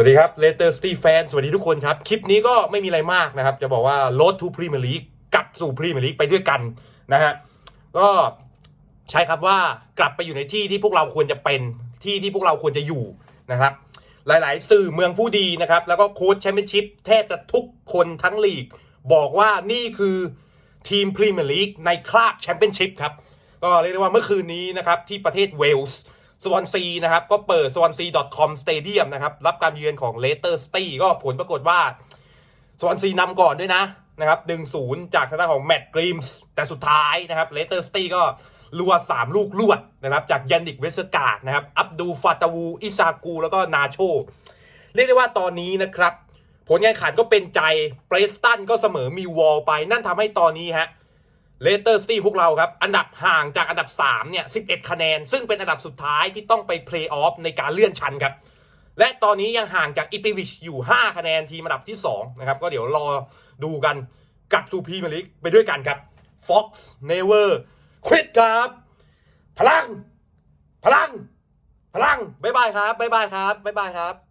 วัสดีครับเลเตอร์สตีแฟนสวัสดีทุกคนครับ คลิปนี้ก็ไม่มีอะไรมากนะครับ จะบอกว่า Road to Premier League กลับสู่ Premier League ไปด้วยกันนะฮะก็ใช้คำว่ากลับไปอยู่ในที่ที่พวกเราควรจะเป็นที่ที่พวกเราควรจะอยู่นะครับ หลายๆ สื่อเมืองผู้ดีนะครับ แล้วก็โค้ชแชมเปี้ยนชิพแทบจะทุกคนทั้งลีก บอกว่านี่คือทีมพรีเมียร์ลีกในคราบแชมเปี้ยนชิพครับก็เรียกได้ว่าเมื่อคืนนี้นะครับที่ประเทศเวลส์ สวอนซีนะครับก็เปิด swansea.com stadium นะครับรับการเยือนของเลสเตอร์สตีก็ผลปรากฏว่าสวอนซีนำก่อนด้วยนะนะครับ1-0จากทางด้านของแมตต์กรีมส์แต่สุดท้ายนะครับเลสเตอร์สตีก็รัว3ลูกลวดนะครับจากยันดิกเวสเกาดนะครับอับดูฟาตาวู อิซากู แล้วก็นาโช เรียกได้ว่าตอนนี้นะครับ ผลงานขันก็เป็นใจเปรสตันก็เสมอมีวอลไป นั่นทำให้ตอนนี้ฮะ เลสเตอร์สตีพวกเราครับ อันดับห่างจากอันดับ3เนี่ย11 คะแนน ซึ่งเป็นอันดับสุดท้ายที่ต้องไปเพลย์ออฟในการเลื่อนชั้นครับ และตอนนี้ยังห่างจากอิป i วิชอยู่ 5 คะแนนทีมอันดับที่ 2 นะครับ ก็เดี๋ยวรอดูกันกับซูพีมาลิกไปด้วยกันครับ Fox Never Quit ครับ พลัง พลัง พลังบ๊ายบายครับบ๊ายบายครับบ๊ายบายครับ